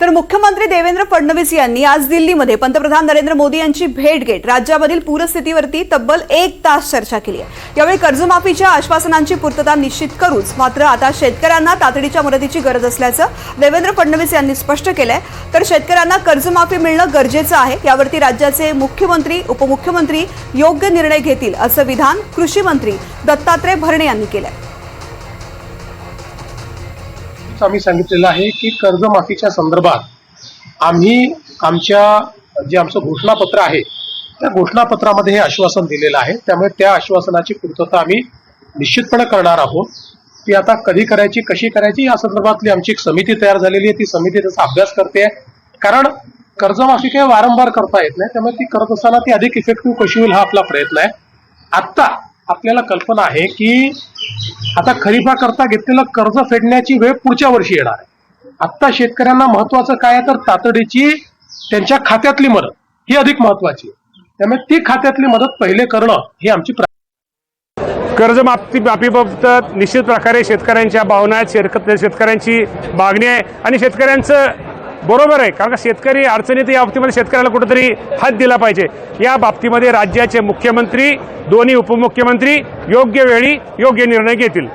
तर मुख्यमंत्री देवेंद्र फडणवीस यांनी आज दिल्लीमध्ये पंतप्रधान नरेंद्र मोदी यांची भेट घेत राज्यामधील पूरस्थितीवरती तब्बल एक तास चर्चा केली आहे. यावेळी कर्जमाफीच्या आश्वासनांची पूर्तता निश्चित करूच मात्र आता शेतकऱ्यांना तातडीच्या मदतीची गरज असल्याचं देवेंद्र फडणवीस यांनी स्पष्ट केलंय. तर शेतकऱ्यांना कर्जमाफी मिळणं गरजेचं आहे यावरती राज्याचे मुख्यमंत्री उपमुख्यमंत्री योग्य निर्णय घेतील असं विधान कृषी मंत्री दत्तात्रय भरणे यांनी केलंय आम्ही सांगितलेलं आहे की कर्जमाफीच्या संदर्भात आम्ही आमच्या जे आमचं घोषणापत्र आहे त्या घोषणापत्रामध्ये हे आश्वासन दिलेलं आहे. त्यामुळे त्या आश्वासनाची पूर्तता आम्ही निश्चितपणे करणार आहोत. ती आता कधी करायची कशी करायची या संदर्भातली आमची एक समिती तयार झालेली आहे. ती समिती त्याचा अभ्यास करते. कारण कर्जमाफी काही वारंवार करता येत नाही. त्यामुळे ती करत असताना ती अधिक इफेक्टिव्ह कशी होईल हा आपला प्रयत्न आहे. आत्ता आपल्याला कल्पना आहे की आता खरीपाकरता घेतलेलं कर्ज फेडण्याची वेळ पुढच्या वर्षी येणार आहे. आत्ता शेतकऱ्यांना महत्वाचं काय आहे तर तातडीची त्यांच्या खात्यातली मदत. ही अधिक महत्वाची आहे. त्यामुळे ती खात्यातली मदत पहिले करणं ही आमची प्रा- कर्जमाफी बाबीबाबत निश्चित प्रकारे शेतकऱ्यांच्या भावना आहेत. शेतक शेतकऱ्यांची मागणी आहे. आणि शेतकऱ्यांचं बरोबर आहे. कारण का शेतकरी अडचणीत या बाबतीमध्ये शेतकऱ्याला कुठेतरी हात दिला पाहिजे. या बाबतीमध्ये राज्याचे मुख्यमंत्री दोन्ही उपमुख्यमंत्री योग्य वेळी योग्य निर्णय घेतील.